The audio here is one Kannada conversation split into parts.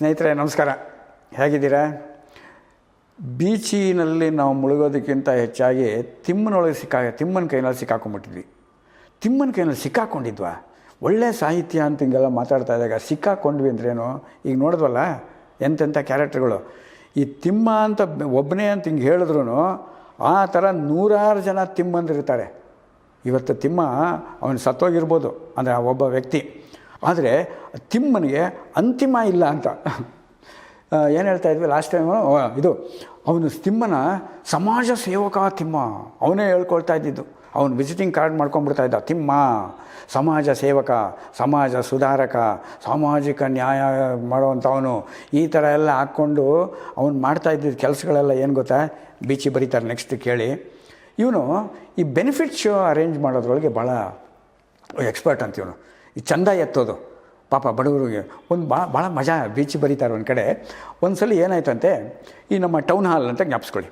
ಸ್ನೇಹಿತರೆ, ನಮಸ್ಕಾರ. ಹೇಗಿದ್ದೀರಾ? ಬೀಚಿನಲ್ಲಿ ನಾವು ಮುಳುಗೋದಕ್ಕಿಂತ ಹೆಚ್ಚಾಗಿ ತಿಮ್ಮನೊಳಗೆ ಸಿಕ್ಕಾ ತಿಮ್ಮನ ಕೈನಲ್ಲಿ ಸಿಕ್ಕಾಕೊಂಡ್ಬಿಟ್ಟಿದ್ವಿ. ತಿಮ್ಮನ ಕೈನಲ್ಲಿ ಸಿಕ್ಕಾಕೊಂಡಿದ್ವಾ? ಒಳ್ಳೆ ಸಾಹಿತ್ಯ ಅಂತ ಹಿಂಗೆಲ್ಲ ಮಾತಾಡ್ತಾ ಇದ್ದಾಗ ಸಿಕ್ಕಾಕೊಂಡ್ವಿ ಅಂದ್ರೇನು? ಈಗ ನೋಡಿದ್ವಲ್ಲ, ಎಂತೆಂಥ ಕ್ಯಾರೆಕ್ಟರ್ಗಳು. ಈ ತಿಮ್ಮ ಅಂತ ಒಬ್ಬನೇ ಅಂತ ಹಿಂಗೆ ಹೇಳಿದ್ರು ಆ ಥರ ನೂರಾರು ಜನ ತಿಮ್ಮಂದಿರ್ತಾರೆ ಇವತ್ತು ತಿಮ್ಮ, ಅವನು ಸತ್ತೋಗಿರ್ಬೋದು. ಅಂದರೆ ಆ ಒಬ್ಬ ವ್ಯಕ್ತಿ. ಆದರೆ ತಿಮ್ಮನಿಗೆ ಅಂತಿಮ ಇಲ್ಲ ಅಂತ. ಏನು ಹೇಳ್ತಾ ಇದ್ವಿ ಲಾಸ್ಟ್ ಟೈಮ್ ಇದು, ಅವನು ತಿಮ್ಮನ ಸಮಾಜ ಸೇವಕ ತಿಮ್ಮ. ಅವನೇ ಹೇಳ್ಕೊಳ್ತಾ ಇದ್ದಿದ್ದು. ಅವನು ವಿಸಿಟಿಂಗ್ ಕಾರ್ಡ್ ಮಾಡ್ಕೊಂಡ್ಬಿಡ್ತಾ ಇದ್ದ. ತಿಮ್ಮ, ಸಮಾಜ ಸೇವಕ, ಸಮಾಜ ಸುಧಾರಕ, ಸಾಮಾಜಿಕ ನ್ಯಾಯ ಮಾಡುವಂಥವನು ಈ ಥರ ಎಲ್ಲ ಹಾಕ್ಕೊಂಡು ಅವನು ಮಾಡ್ತಾ ಇದ್ದಿದ್ದ ಕೆಲಸಗಳೆಲ್ಲ ಏನು ಗೊತ್ತಾ? ಬೀಚಿ ಬರೀತಾರೆ ನೆಕ್ಸ್ಟ್ ಕೇಳಿ. ಇವನು ಈ ಬೆನಿಫಿಟ್ ಅರೇಂಜ್ ಮಾಡೋದ್ರೊಳಗೆ ಭಾಳ ಎಕ್ಸ್ಪರ್ಟ್ ಅಂತ ಇವನು ಈ ಚಂದ ಎತ್ತೋದು. ಪಾಪ ಬಡವರಿಗೆ ಒಂದು ಭಾಳ ಭಾಳ ಮಜಾ ಬೀಚ್ ಬರೀತಾರೆ ಒಂದು ಕಡೆ. ಒಂದು ಸಲ ಏನಾಯ್ತಂತೆ, ಈ ನಮ್ಮ ಟೌನ್ ಹಾಲ್ ಅಂತ ಜ್ಞಾಪಿಸ್ಕೊಳ್ಳಿ.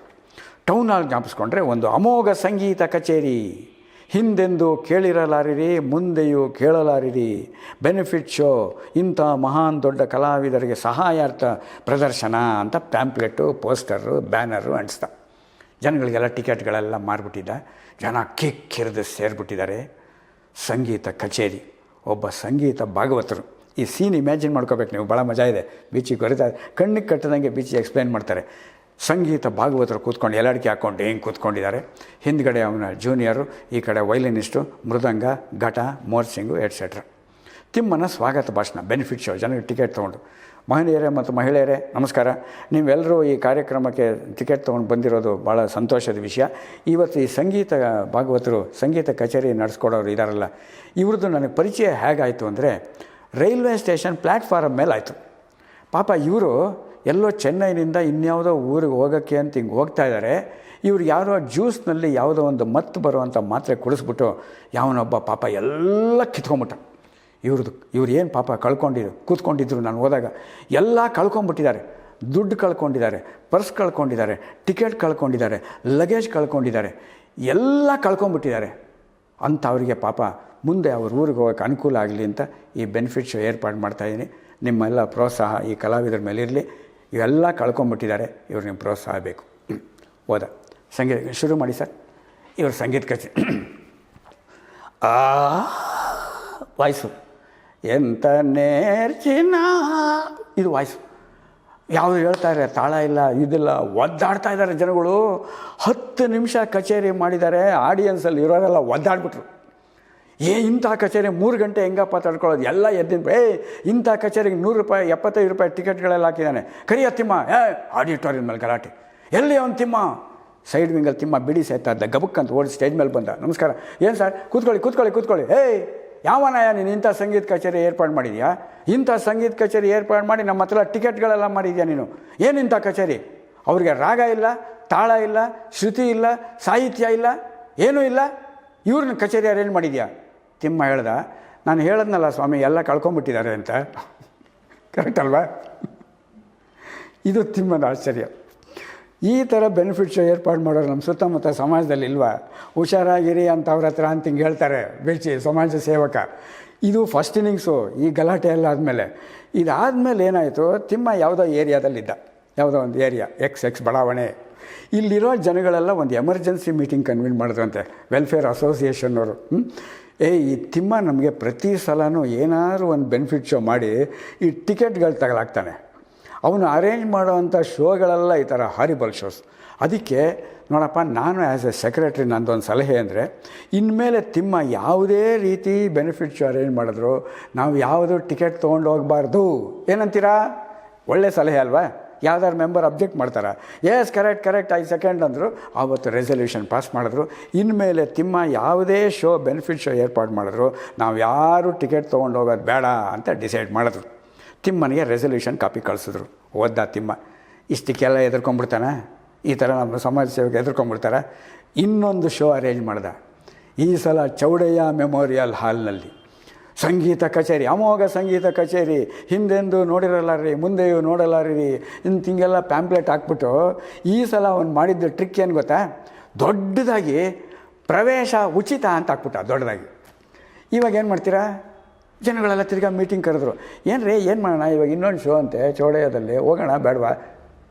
ಟೌನ್ ಹಾಲ್ ಜ್ಞಾಪಿಸ್ಕೊಂಡ್ರೆ ಒಂದು ಅಮೋಘ ಸಂಗೀತ ಕಚೇರಿ. ಹಿಂದೆಂದು ಕೇಳಿರಲಾರಿರಿ, ಮುಂದೆಯೂ ಕೇಳಲಾರಿರಿ. ಬೆನಿಫಿಟ್ ಶೋ, ಇಂಥ ಮಹಾನ್ ದೊಡ್ಡ ಕಲಾವಿದರಿಗೆ ಸಹಾಯಾರ್ಥ ಪ್ರದರ್ಶನ ಅಂತ ಪ್ಯಾಂಪ್ಲೆಟು ಪೋಸ್ಟರು, ಬ್ಯಾನರು ಅಂಟಿಸ್ತ. ಜನಗಳಿಗೆಲ್ಲ ಟಿಕೆಟ್ಗಳೆಲ್ಲ ಮಾರಿಬಿಟ್ಟಿದ್ದ. ಜನ ಕಿಕ್ಕಿರಿದು ಸೇರಿಬಿಟ್ಟಿದ್ದಾರೆ. ಸಂಗೀತ ಕಚೇರಿ. ಒಬ್ಬ ಸಂಗೀತ ಭಾಗವತರು. ಈ ಸೀನ್ ಇಮ್ಯಾಜಿನ್ ಮಾಡ್ಕೋಬೇಕು ನೀವು ಭಾಳ ಮಜಾ ಇದೆ. ಬೀಚಿಗೆ ಬರೀತಾ ಕಣ್ಣಿಗೆ ಕಟ್ಟದಂಗೆ ಬೀಚಿಗೆ ಎಕ್ಸ್ಪ್ಲೈನ್ ಮಾಡ್ತಾರೆ. ಸಂಗೀತ ಭಾಗವತರು ಕೂತ್ಕೊಂಡು, ಎಲ್ಲಾಡಿಕೆ ಹಾಕ್ಕೊಂಡು ಹೆಂಗೆ ಕೂತ್ಕೊಂಡಿದ್ದಾರೆ. ಹಿಂದ್ಗಡೆ ಅವನ ಜೂನಿಯರು ಈ ಕಡೆ ವೈಲಿನಿಸ್ಟು ಮೃದಂಗ, ಘಟ ಮೋರ್ಸಿಂಗು ಎಟ್ಸೆಟ್ರಾ ತಿಮ್ಮನ ಸ್ವಾಗತ ಭಾಷಣ ಬೆನಿಫಿಟ್ ಶೋ ಜನರಿಗೆ ಟಿಕೆಟ್ ತೊಗೊಂಡು. ಮಹಿಳೆಯರೇ ಮತ್ತು ಮಹಿಳೆಯರೇ, ನಮಸ್ಕಾರ. ನೀವೆಲ್ಲರೂ ಈ ಕಾರ್ಯಕ್ರಮಕ್ಕೆ ಟಿಕೆಟ್ ತೊಗೊಂಡು ಬಂದಿರೋದು ಭಾಳ ಸಂತೋಷದ ವಿಷಯ. ಇವತ್ತು ಈ ಸಂಗೀತ ಭಾಗವತರು ಸಂಗೀತ ಕಚೇರಿ ನಡೆಸ್ಕೊಡೋರು ಇದ್ದಾರಲ್ಲ ಇವ್ರದ್ದು ನನಗೆ ಪರಿಚಯ ಹೇಗಾಯಿತು ಅಂದರೆ ರೈಲ್ವೆ ಸ್ಟೇಷನ್ ಪ್ಲ್ಯಾಟ್ಫಾರಮ್ ಮೇಲೆ ಆಯಿತು. ಪಾಪ ಇವರು ಎಲ್ಲೋ ಚೆನ್ನೈನಿಂದ ಇನ್ಯಾವುದೋ ಊರಿಗೆ ಹೋಗೋಕ್ಕೆ ಅಂತ ಹಿಂಗೆ ಹೋಗ್ತಾ ಇದ್ದಾರೆ ಇವ್ರು ಯಾರೋ ಜ್ಯೂಸ್ನಲ್ಲಿ ಯಾವುದೋ ಒಂದು ಮತ್ತು ಬರುವಂಥ ಮಾತ್ರೆ ಕುಡಿಸ್ಬಿಟ್ಟು ಯಾವನೊಬ್ಬ ಪಾಪ ಎಲ್ಲ ಕಿತ್ಕೊಂಬಿಟ್ಟ ಇವ್ರದ್ದು ಇವ್ರು ಏನು ಪಾಪ ಕಳ್ಕೊಂಡಿದ್ರು ಕೂತ್ಕೊಂಡಿದ್ರು ನಾನು ಹೋದಾಗ, ಎಲ್ಲ ಕಳ್ಕೊಂಬಿಟ್ಟಿದ್ದಾರೆ ದುಡ್ಡು ಕಳ್ಕೊಂಡಿದ್ದಾರೆ, ಪರ್ಸ್ ಕಳ್ಕೊಂಡಿದ್ದಾರೆ, ಟಿಕೆಟ್ ಕಳ್ಕೊಂಡಿದ್ದಾರೆ, ಲಗೇಜ್ ಕಳ್ಕೊಂಡಿದ್ದಾರೆ, ಎಲ್ಲ ಕಳ್ಕೊಂಬಿಟ್ಟಿದ್ದಾರೆ ಅಂತ ಅವರಿಗೆ ಪಾಪ, ಮುಂದೆ ಅವ್ರ ಊರಿಗೆ ಹೋಗೋಕ್ಕೆ ಅನುಕೂಲ ಆಗಲಿ ಅಂತ ಈ ಬೆನಿಫಿಟ್ಸ್ ಏರ್ಪಾಡು ಮಾಡ್ತಾಯಿದ್ದೀನಿ ನಿಮ್ಮೆಲ್ಲ ಪ್ರೋತ್ಸಾಹ ಈ ಕಲಾವಿದರ ಮೇಲೆ ಇರಲಿ. ಇವೆಲ್ಲ ಕಳ್ಕೊಂಬಿಟ್ಟಿದ್ದಾರೆ ಇವ್ರು ನಿಮ್ಮ ಪ್ರೋತ್ಸಾಹ ಬೇಕು. ಹೋದ. ಸಂಗೀತ, ಶುರು ಮಾಡಿ ಸರ್. ಇವರು ಸಂಗೀತ ಕಚೇರಿ ಆ, ವಾಯ್ಸು. ಎಂತ ನೇರ್ಚಿನ? ಇದು ವಾಯ್ಸ್. ಯಾವುದು ಹೇಳ್ತಾರೆ ತಾಳ ಇಲ್ಲ, ಇದಿಲ್ಲ. ಒದ್ದಾಡ್ತಾ ಇದ್ದಾರೆ ಜನಗಳು. ಹತ್ತು ನಿಮಿಷ ಕಚೇರಿ ಮಾಡಿದ್ದಾರೆ. ಆಡಿಯನ್ಸಲ್ಲಿ ಇರೋರೆಲ್ಲ ಒದ್ದಾಡ್ಬಿಟ್ರು. ಏ, ಇಂಥ ಕಚೇರಿ ಮೂರು ಗಂಟೆ ಹೆಂಗಪ್ಪ ತಡ್ಕೊಳ್ಳೋದು? ಎಲ್ಲ ಎದ್ದಿನ ಏ ಇಂಥ ಕಚೇರಿಗೆ ನೂರು ರೂಪಾಯಿ, ಎಪ್ಪತ್ತೈದು ರೂಪಾಯಿ ಟಿಕೆಟ್ಗಳೆಲ್ಲ ಹಾಕಿದ್ದಾನೆ. ಕರಿಯ ತಿಮ್ಮ. ಏ, ಆಡಿಟೋರಿಯಂ ಮೇಲೆ ಗಲಾಟೆ. ಎಲ್ಲಿ ಅವನು ತಿಮ್ಮ? ಸೈಡ್ ವಿಂಗಲ್ಲಿ ತಿಮ್ಮ ಬಿಡಿ ಸಾಯ್ತಾ ಇದ್ದ ಗಬಕ್ ಅಂತ ಓಡಿ ಸ್ಟೇಜ್ ಮೇಲೆ ಬಂದ. ನಮಸ್ಕಾರ. ಏನು ಸರ್? ಕೂತ್ಕೊಳ್ಳಿ ಕೂತ್ಕೊಳ್ಳಿ ಕೂತ್ಕೊಳ್ಳಿ. ಏಯ್! ಯಾವನಯ್ಯ ನೀನು ಇಂಥ ಸಂಗೀತ ಕಚೇರಿ ಏರ್ಪಾಡು ಮಾಡಿದ್ಯಾ? ಇಂಥ ಸಂಗೀತ ಕಚೇರಿ ಏರ್ಪಾಡು ಮಾಡಿ ನಮ್ಮ ಹತ್ರ ಟಿಕೆಟ್ಗಳೆಲ್ಲ ಮಾಡಿದ್ಯಾ ನೀನು? ಏನು ಇಂಥ ಕಚೇರಿ? ಅವ್ರಿಗೆ ರಾಗ ಇಲ್ಲ, ತಾಳ ಇಲ್ಲ, ಶ್ರುತಿ ಇಲ್ಲ, ಸಾಹಿತ್ಯ ಇಲ್ಲ, ಏನೂ ಇಲ್ಲ. ಇವ್ರನ್ನ ಕಚೇರಿ ಅರೇಂಜ್ ಮಾಡಿದ್ಯಾ? ತಿಮ್ಮ ಹೇಳ್ದ, ನಾನು ಹೇಳದ್ನಲ್ಲ ಸ್ವಾಮಿ, ಎಲ್ಲ ಕಳ್ಕೊಂಬಿಟ್ಟಿದ್ದಾರೆ ಅಂತ. ಕರೆಕ್ಟ್ ಅಲ್ವಾ? ಇದು ತಿಮ್ಮದ ಆಶ್ಚರ್ಯ. ಈ ಥರ ಬೆನಿಫಿಟ್ಸ್ ಏರ್ಪಾಡು ಮಾಡೋರು ನಮ್ಮ ಸುತ್ತಮುತ್ತ ಸಮಾಜದಲ್ಲಿ ಇಲ್ವಾ? ಹುಷಾರಾಗಿರಿ ಅಂತ ಅವ್ರ ಹತ್ರ ಅಂತ ಹಿಂಗೆ ಹೇಳ್ತಾರೆ ಬೀಚಿ ಸಮಾಜ ಸೇವಕ. ಇದು ಫಸ್ಟ್ ಇನ್ನಿಂಗ್ಸು ಈ ಗಲಾಟೆ ಎಲ್ಲ ಆದಮೇಲೆ. ಇದಾದಮೇಲೆ ಏನಾಯಿತು? ತಿಮ್ಮ ಯಾವುದೋ ಏರಿಯಾದಲ್ಲಿದ್ದ. ಯಾವುದೋ ಒಂದು ಏರಿಯಾ ಎಕ್ಸ್ ಎಕ್ಸ್ ಬಡಾವಣೆ. ಇಲ್ಲಿರೋ ಜನಗಳೆಲ್ಲ ಒಂದು ಎಮರ್ಜೆನ್ಸಿ ಮೀಟಿಂಗ್ ಕನ್ವೀನ್ ಮಾಡಿದ್ರಂತೆ. ವೆಲ್ಫೇರ್ ಅಸೋಸಿಯೇಷನ್ನವರು ಏ, ಈ ತಿಮ್ಮ ನಮಗೆ ಪ್ರತಿ ಸಲನೂ ಏನಾದರೂ ಒಂದು ಬೆನಿಫಿಟ್ ಶೋ ಮಾಡಿ ಈ ಟಿಕೆಟ್ಗಳು ತಗಲಾಕ್ತಾನೆ. ಅವನು ಅರೇಂಜ್ ಮಾಡುವಂಥ ಶೋಗಳೆಲ್ಲ ಈ ಥರ ಹಾರಿಬಲ್ ಶೋಸ್ ಅದಕ್ಕೆ ನೋಡಪ್ಪ, ನಾನು ಆ್ಯಸ್ ಎ ಸೆಕ್ರೆಟ್ರಿ ನಂದೊಂದು ಸಲಹೆ ಅಂದರೆ, ಇನ್ಮೇಲೆ ತಿಮ್ಮ ಯಾವುದೇ ರೀತಿ ಬೆನಿಫಿಟ್ ಅರೇಂಜ್ ಮಾಡಿದ್ರು, ನಾವು ಯಾವುದು ಟಿಕೆಟ್ ತೊಗೊಂಡು ಹೋಗಬಾರ್ದು. ಏನಂತೀರಾ? ಒಳ್ಳೆ ಸಲಹೆ ಅಲ್ವಾ? ಯಾವ್ದಾರು ಮೆಂಬರ್ ಅಬ್ಜೆಕ್ಟ್ ಮಾಡ್ತಾರೆ? ಎಸ್ ಕರೆಕ್ಟ್ ಕರೆಕ್ಟ್ ಐದು ಸೆಕೆಂಡ್ ಅಂದರು. ಆವತ್ತು ರೆಸಲ್ಯೂಷನ್ ಪಾಸ್ ಮಾಡಿದ್ರು. ಇನ್ಮೇಲೆ ತಿಮ್ಮ ಯಾವುದೇ ಶೋ ಬೆನಿಫಿಟ್ ಶೋ ಏರ್ಪಾಡು ಮಾಡಿದ್ರು. ನಾವು ಯಾರು ಟಿಕೆಟ್ ತೊಗೊಂಡು ಹೋಗೋದು ಬೇಡ ಅಂತ ಡಿಸೈಡ್ ಮಾಡಿದ್ರು. ತಿಮ್ಮನಿಗೆ ರೆಸಲ್ಯೂಷನ್ ಕಾಪಿ ಕಳಿಸಿದ್ರು. ಓದ್ದ ತಿಮ್ಮ. ಇಷ್ಟಕ್ಕೆಲ್ಲ ಎದುರ್ಕೊಂಡ್ಬಿಡ್ತಾನೆ? ಈ ಥರ ನಮ್ಮ ಸಮಾಜ ಸೇವೆಗೆ ಎದುರ್ಕೊಂಡ್ಬಿಡ್ತಾರೆ? ಇನ್ನೊಂದು ಶೋ ಅರೇಂಜ್ ಮಾಡ್ದ. ಈ ಸಲ ಚೌಡಯ್ಯ ಮೆಮೋರಿಯಲ್ ಹಾಲ್ನಲ್ಲಿ ಸಂಗೀತ ಕಚೇರಿ, ಅಮೋಘ ಸಂಗೀತ ಕಚೇರಿ, ಹಿಂದೆಂದು ನೋಡಿರಲಾರ್ರಿ, ಮುಂದೆಯೂ ನೋಡಲಾರ್ರಿ ಇಂತ ಹಿಂಗೆಲ್ಲ ಪ್ಯಾಂಪ್ಲೆಟ್ ಹಾಕ್ಬಿಟ್ಟು ಈ ಸಲ ಅವ್ನು ಮಾಡಿದ್ದ ಟ್ರಿಕ್ ಏನು ಗೊತ್ತಾ? ದೊಡ್ಡದಾಗಿ ಪ್ರವೇಶ ಉಚಿತ ಅಂತ ಹಾಕ್ಬಿಟ್ಟ, ದೊಡ್ಡದಾಗಿ. ಇವಾಗ ಏನು ಮಾಡ್ತೀರಾ? ಜನಗಳೆಲ್ಲ ತಿರ್ಗಾ ಮೀಟಿಂಗ್ ಕರೆದ್ರು. ಏನು ರೀ ಏನು ಮಾಡೋಣ, ಇವಾಗ ಇನ್ನೊಂದು ಶೋ ಅಂತೆ, ಚೌಡಯ್ಯದಲ್ಲಿ, ಹೋಗೋಣ, ಬೇಡವಾ?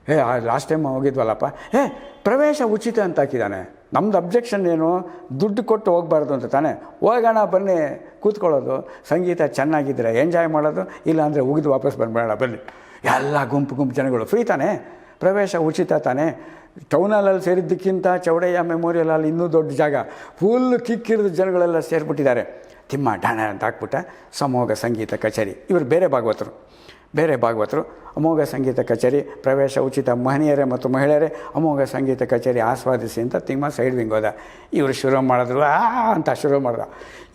ಏ ಲಾಸ್ಟ್ ಟೈಮ್ ಹೋಗಿದ್ವಲ್ಲಪ್ಪ. ಏ ಪ್ರವೇಶ ಉಚಿತ ಅಂತ ಹಾಕಿದ್ದಾನೆ. ನಮ್ದು ಅಬ್ಜೆಕ್ಷನ್ ಏನು? ದುಡ್ಡು ಕೊಟ್ಟು ಹೋಗಬಾರ್ದು ಅಂತ ತಾನೆ. ಹೋಗೋಣ, ಬನ್ನಿ, ಕೂತ್ಕೊಳ್ಳೋದು. ಸಂಗೀತ ಚೆನ್ನಾಗಿದ್ದರೆ ಎಂಜಾಯ್ ಮಾಡೋದು, ಇಲ್ಲಾಂದರೆ ಉಗಿದು ವಾಪಸ್ ಬಂದ್ಬೇಡ ಬನ್ನಿ. ಎಲ್ಲ ಗುಂಪು ಗುಂಪು ಜನಗಳು ಫ್ರೀ ತಾನೆ? ಪ್ರವೇಶ ಉಚಿತ ತಾನೇ? ಟೌನಲ್ಲಿ ಸೇರಿದ್ದಕ್ಕಿಂತ ಚೌಡಯ್ಯ ಮೆಮೋರಿಯಲ್ ಅಲ್ಲಿ ಇನ್ನೂ ದೊಡ್ಡ ಜಾಗ. ಫುಲ್ ಕಿಕ್ಕಿರಿದ ಜನಗಳೆಲ್ಲ ಸೇರಿಬಿಟ್ಟಿದ್ದಾರೆ. ತಿಮ್ಮ ಡಾಣ ಅಂತ ಹಾಕ್ಬಿಟ್ಟ ಸಮೋಘ ಸಂಗೀತ ಕಚೇರಿ. ಇವರು ಬೇರೆ ಭಾಗವತರು. ಬೇರೆ ಭಾಗವತರು. ಅಮೋಘ ಸಂಗೀತ ಕಚೇರಿ, ಪ್ರವೇಶ ಉಚಿತ ಮಹನೀಯರೇ ಮತ್ತು ಮಹಿಳೆಯರೇ ಅಮೋಘ ಸಂಗೀತ ಕಚೇರಿ ಆಸ್ವಾದಿಸಿ ಅಂತ ತಿಮ್ಮ ಸೈಡ್ ವಿಂಗ್ ಹೋದ. ಇವರು ಶುರು ಮಾಡಿದ್ರು, ಆ ಅಂತ ಶುರು ಮಾಡ್ದ.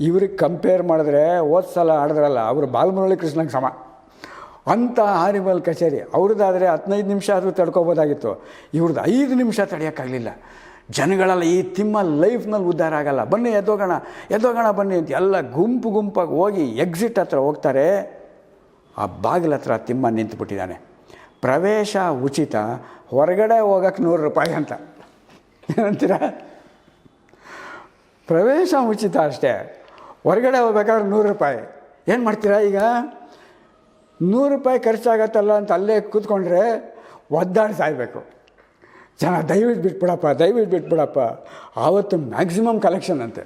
ಇವ್ರಿಗೆ ಕಂಪೇರ್ ಮಾಡಿದ್ರೆ ಹೋದ ಸಲ ಆಡಿದ್ರಲ್ಲ, ಅವರು ಬಾಲಮುರಳಿ ಕೃಷ್ಣಂಗೆ ಸಮ. ಅಂಥ ಆರಿಮಲ್ ಕಚೇರಿ. ಅವ್ರದ್ದಾದರೆ ಹದಿನೈದು ನಿಮಿಷ ಆದರೂ ತಡ್ಕೋಬೋದಾಗಿತ್ತು. ಇವ್ರದ್ದು ಐದು ನಿಮಿಷ ತಡೆಯೋಕ್ಕಾಗಲಿಲ್ಲ. ಜನಗಳೆಲ್ಲ ಈ ತಿಮ್ಮ ಲೈಫ್ನಲ್ಲಿ ಉದ್ಧಾರ ಆಗಲ್ಲ. ಬನ್ನಿ, ಎದ್ದೋಗೋಣ ಎದ್ದೋಗೋಣ ಬನ್ನಿ ಅಂತ ಎಲ್ಲ ಗುಂಪು ಗುಂಪಾಗಿ ಹೋಗಿ ಎಕ್ಸಿಟ್ ಹತ್ರ ಹೋಗ್ತಾರೆ. ಆ ಬಾಗಿಲ ಹತ್ರ ತಿಮ್ಮ ನಿಂತುಬಿಟ್ಟಿದ್ದಾನೆ. ಪ್ರವೇಶ ಉಚಿತ, ಹೊರಗಡೆ ಹೋಗಕ್ಕೆ ನೂರು ರೂಪಾಯಿ ಅಂತ. ಏನಂತೀರ? ಪ್ರವೇಶ ಉಚಿತ ಅಷ್ಟೇ. ಹೊರಗಡೆ ಹೋಗ್ಬೇಕಾದ್ರೆ ನೂರು ರೂಪಾಯಿ. ಏನು ಮಾಡ್ತೀರಾ ಈಗ? ನೂರು ರೂಪಾಯಿ ಖರ್ಚಾಗತ್ತಲ್ಲ ಅಂತ ಅಲ್ಲೇ ಕೂತ್ಕೊಂಡ್ರೆ ಒದ್ದಾಡಿ ಸಾಯ್ಬೇಕು ಜನ ದಯವಿಟ್ಟು ಬಿಟ್ಬಿಡಪ್ಪ ದಯವಿಟ್ಟು ಬಿಟ್ಬಿಡಪ್ಪ. ಆವತ್ತು ಮ್ಯಾಕ್ಸಿಮಮ್ ಕಲೆಕ್ಷನ್ ಅಂತೆ.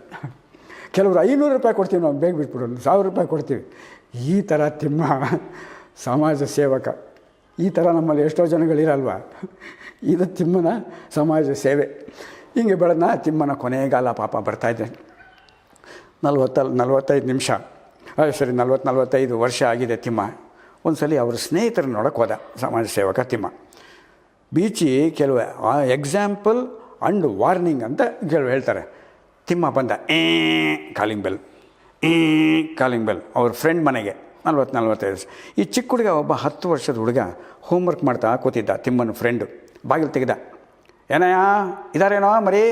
ಕೆಲವರು ಐನೂರು ರೂಪಾಯಿ ಕೊಡ್ತೀವಿ ನಾವು, ಬೇಗ ಬಿಟ್ಬಿಡು ಸಾವಿರ ರೂಪಾಯಿ ಕೊಡ್ತೀವಿ. ಈ ಥರ ತಿಮ್ಮ ಸಮಾಜ ಸೇವಕ. ಈ ಥರ ನಮ್ಮಲ್ಲಿ ಎಷ್ಟೋ ಜನಗಳಿರಲ್ವ? ಇದು ತಿಮ್ಮನ ಸಮಾಜ ಸೇವೆ. ಹಿಂಗೆ ಬೆಳೆದ ತಿಮ್ಮನ ಕೊನೆಗಾಲ ಪಾಪ ಬರ್ತಾಯಿದ್ದೆ ನಲ್ವತ್ತಲ್ಲಿ ನಲ್ವತ್ತೈದು ನಿಮಿಷ. ಸರಿ ನಲ್ವತ್ತು, ನಲ್ವತ್ತೈದು ವರ್ಷ ಆಗಿದೆ ತಿಮ್ಮ. ಒಂದು ಸಲ ಅವ್ರ ಸ್ನೇಹಿತರನ್ನ ನೋಡೋಕೆ ಹೋದ ಸಮಾಜ ಸೇವಕ ತಿಮ್ಮ. ಬೀಚಿ ಕೆಲವು ಎಕ್ಸಾಂಪಲ್ ಅಂಡ್ ವಾರ್ನಿಂಗ್ ಅಂತ ಕೆಲವು ಹೇಳ್ತಾರೆ. ತಿಮ್ಮ ಬಂದ, ಏ ಕಾಲಿಂಗ್ ಬೆಲ್ ಏ ಕಾಲಿಂಗ್ ಬೆಲ್ ಅವ್ರ ಫ್ರೆಂಡ್ ಮನೆಗೆ ನಲ್ವತ್ತು ನಲ್ವತ್ತೈದು ವರ್ಷ. ಈ ಚಿಕ್ಕ ಹುಡುಗ ಒಬ್ಬ ಹತ್ತು ವರ್ಷದ ಹುಡುಗ ಹೋಮ್ವರ್ಕ್ ಮಾಡ್ತಾ ಕೂತಿದ್ದ, ತಿಮ್ಮನ ಫ್ರೆಂಡು ಬಾಗಿಲು ತೆಗೆದ. ಏನಯ್ಯ, ಇದಾರೇನೋ ಮರಿ?